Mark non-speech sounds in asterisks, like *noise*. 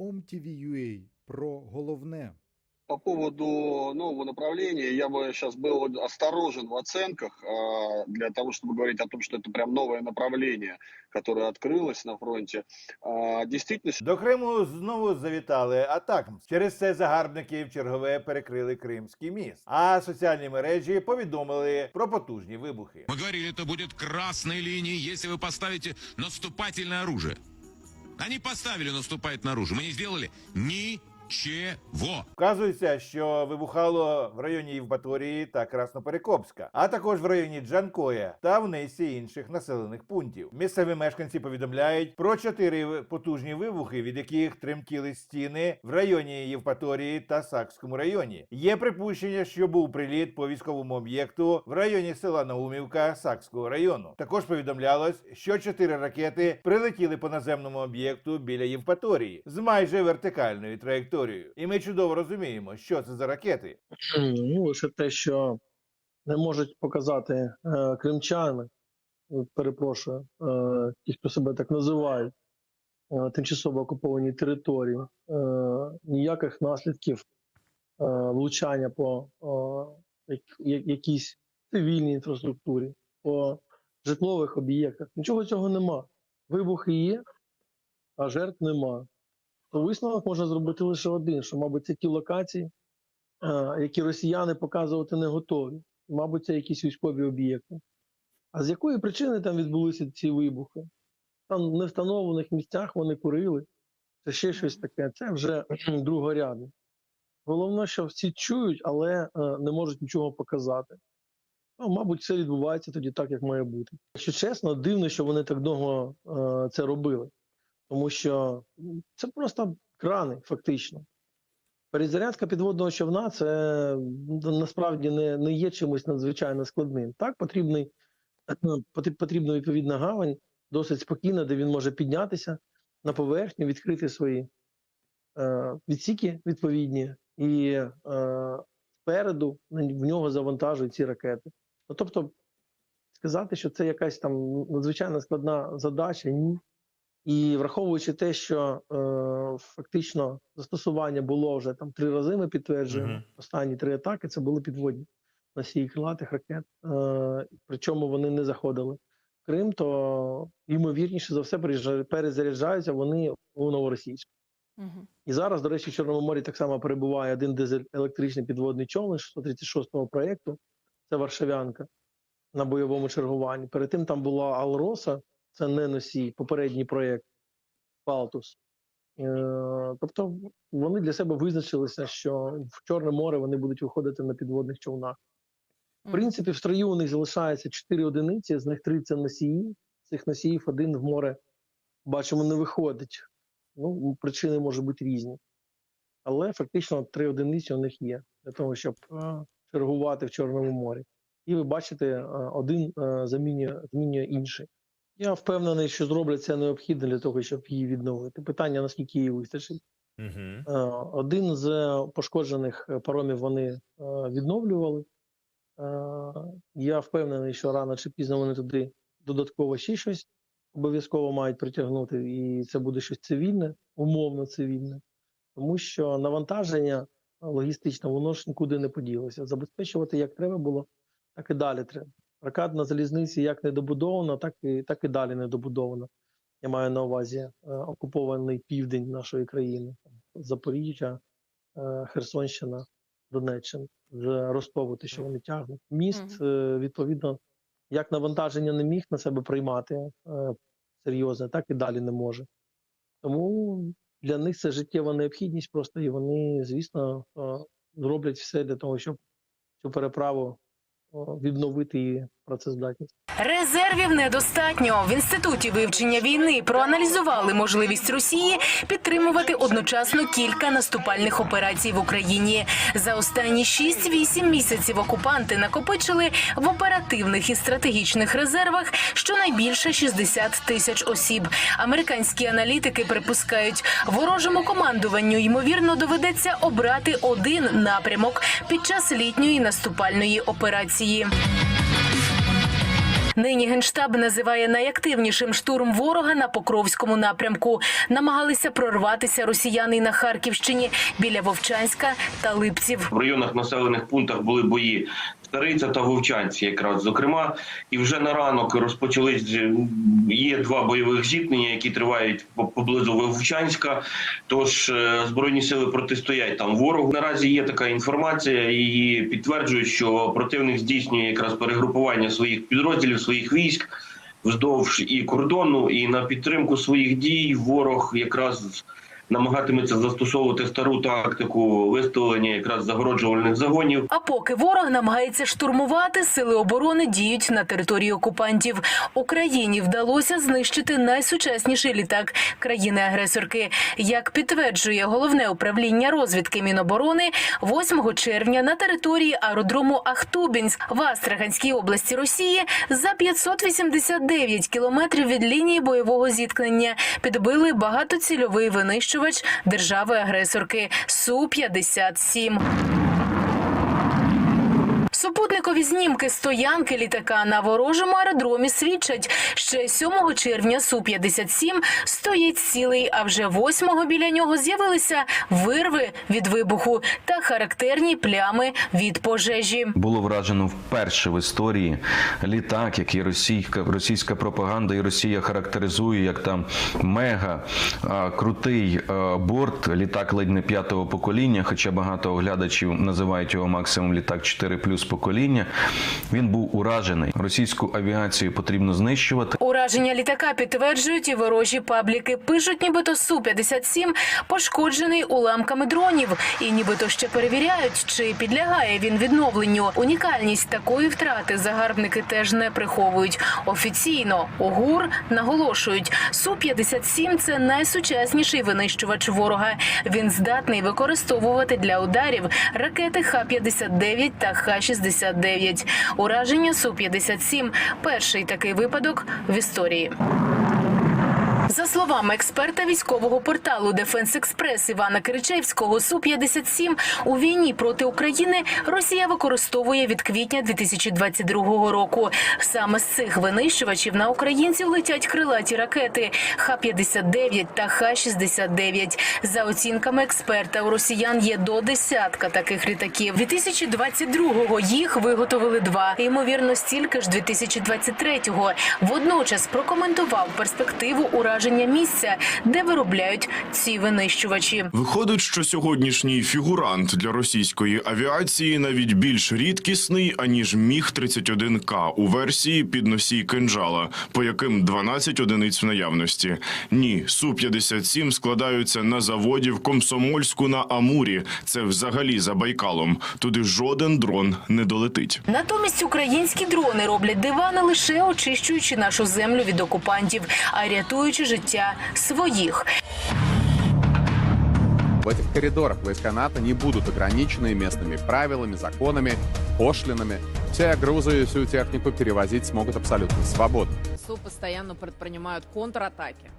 OMTV.ua про головне. По поводу нового направления я бы сейчас был осторожен в оценках а, для того, чтобы говорить о том, что это прям новое направление, которое открылось на фронте. А, Действительно, До Криму знову завітали атакам. Через це загарбники в чергове перекрили Кримський міст. А соціальні мережі повідомили про потужні вибухи. Мы говорили, это будет красной линией, если вы поставите наступательное оружие. Они поставили наступать наружу. Мы не сделали ничего. Вказується, що вибухало в районі Євпаторії та Красноперекопська, а також в районі Джанкоя та в низці інших населених пунктів. Місцеві мешканці повідомляють про чотири потужні вибухи, від яких тремтіли стіни в районі Євпаторії та Сакському районі. Є припущення, що був приліт по військовому об'єкту в районі села Наумівка Сакського району. Також повідомлялось, що чотири ракети прилетіли по наземному об'єкту біля Євпаторії з майже вертикальною траєкторією. І ми чудово розуміємо, що це за ракети. Ну, лише те, що не можуть показати е, кримчани, перепрошую, е, ті, хто себе так називають, е, тимчасово окуповані території, е, ніяких наслідків влучання по якійсь цивільній інфраструктурі, по житлових об'єктах. Нічого цього нема. Вибухи є, а жертв нема. То висновок можна зробити лише один: що, мабуть, це ті локації, е, які росіяни показувати не готові. Мабуть, це якісь військові об'єкти. А з якої причини там відбулися ці вибухи? Там в невстановлених місцях вони курили, це ще щось таке. Це вже другорядне. Головне, що всі чують, але е, не можуть нічого показати. Ну, мабуть, все відбувається тоді так, як має бути. Якщо чесно, дивно, що вони так довго е, це робили, тому що це просто крани, фактично. Перезарядка підводного човна це насправді не, не є чимось надзвичайно складним. Так, потрібний, *clears throat* потрібна відповідна гавань, досить спокійна, де він може піднятися на поверхню, відкрити свої е, відсіки відповідні, і е, спереду в нього завантажують ці ракети. Ну, тобто, сказати, що це якась там надзвичайно складна задача, ні. І враховуючи те, що е, фактично застосування було вже там три рази, ми підтверджуємо. Мгм. Останні три атаки це були підводні носії крилатих ракет. Е, причому вони не заходили в Крим, то ймовірніше за все перезаряджаються вони у новоросійську. Мгм. І зараз, до речі, в Чорному морі так само перебуває один дизель-електричний підводний човен 136-го проєкту. Це Варшавянка на бойовому чергуванні. Перед тим там була Алроса, це не носій, попередній проєкт Палтус. Е, тобто вони для себе визначилися, що в Чорне море вони будуть виходити на підводних човнах. В принципі, в строю у них залишається 4 одиниці, з них 3 це носії. Цих носіїв один в море, бачимо, не виходить. Ну, причини можуть бути різні. Але фактично три одиниці у них є для того, щоб е, чергувати в Чорному морі. І ви бачите, е, один замінює, змінює інший. Я впевнений, що зроблять це необхідно для того, щоб її відновити. Питання, наскільки її вистачить. Е, Один з пошкоджених паромів вони е, відновлювали. Е, Я впевнений, що рано чи пізно вони туди додатково ще щось обов'язково мають притягнути, і це буде щось цивільне, умовно цивільне, тому що навантаження логістичне, воно ж нікуди не поділося. Забезпечувати як треба було, так і далі треба. Прокат на залізниці як не добудовано, так і, так і далі не добудовано. Я маю на увазі е, окупований південь нашої країни, Запоріжжя, е, Херсонщина, Донеччина, з те, що вони тягнуть. Міст, е, відповідно, як навантаження не міг на себе приймати серйозне, так і далі не може. Тому для них це життєва необхідність просто, і вони, звісно, зроблять все для того, щоб цю переправу відновити її працездатність. Резервів недостатньо. В інституті вивчення війни проаналізували можливість Росії підтримувати одночасно кілька наступальних операцій в Україні. За останні 6-8 місяців окупанти накопичили в оперативних і стратегічних резервах щонайбільше 60 тисяч осіб. Американські аналітики припускають, ворожому командуванню ймовірно доведеться обрати один напрямок під час літньої наступальної операції. Нині генштаб називає найактивнішим штурм ворога на Покровському напрямку. Намагалися прорватися росіяни на Харківщині біля Вовчанська та Липців. в районах населених пунктах були бої. Стариця та Вовчанці, якраз зокрема, і вже на ранок розпочались є два бойових зіткнення, які тривають по- поблизу Вовчанська. Тож е, збройні сили протистоять там ворогу. Наразі є така інформація, і підтверджують, що противник здійснює якраз перегрупування своїх підрозділів, своїх військ вздовж і кордону, і на підтримку своїх дій ворог якраз намагатиметься застосовувати стару тактику виставлення якраз загороджувальних загонів. А поки ворог намагається штурмувати, сили оборони діють на території окупантів. Україні вдалося знищити найсучасніший літак країни-агресорки. Як підтверджує головне управління розвідки Міноборони, 8 червня на території аеродрому Ахтубінськ в Астраханській області Росії за 589 кілометрів від лінії бойового зіткнення підбили багатоцільовий винищувач держави-агресорки Су-57. Супутникові знімки стоянки літака на ворожому аеродромі свідчать, що 7 червня Су-57 стоїть цілий, а вже 8-го біля нього з'явилися вирви від вибуху та характерні плями від пожежі. Було вражено вперше в історії літак, який російська російська пропаганда і Росія характеризує як там мега крутий борт, літак ледь не п'ятого покоління, хоча багато оглядачів називають його максимум літак 4 плюс покоління. Він був уражений. Російську авіацію потрібно знищувати. Ураження літака підтверджують і ворожі пабліки. Пишуть, нібито Су-57 пошкоджений уламками дронів, і нібито ще перевіряють, чи підлягає він відновленню. Унікальність такої втрати загарбники теж не приховують. Офіційно ОГУР наголошують, Су-57 – це найсучасніший винищувач ворога. Він здатний використовувати для ударів ракети Х-59 та Х-69. Ураження Су-57 – перший такий випадок в історії. За словами експерта військового порталу Дефенс Експрес Івана Киричевського, Су-57 у війні проти України Росія використовує від квітня 2022 року. Саме з цих винищувачів на українців летять крилаті ракети Х-59 та Х-69. За оцінками експерта, у росіян є до десятка таких літаків. 2022-го їх виготовили два. Ймовірно, стільки ж 2023-го. Водночас прокоментував перспективу ураження місця, де виробляють ці винищувачі. Виходить, що сьогоднішній фігурант для російської авіації навіть більш рідкісний аніж міг 31 к у версії підносій кинджала, по яким 12 одиниць в наявності. Ні, су 57 складаються на заводі в Комсомольську на Амурі. Це взагалі за Байкалом. Туди жоден дрон не долетить. Натомість українські дрони роблять дива не лише очищуючи нашу землю від окупантів, а й рятуючи життя своїх. В этих коридорах войска НАТО не будут ограничены местными правилами, законами, пошлинами. Все грузы и всю технику перевозить смогут абсолютно свободно. СУ постоянно предпринимают контратаки.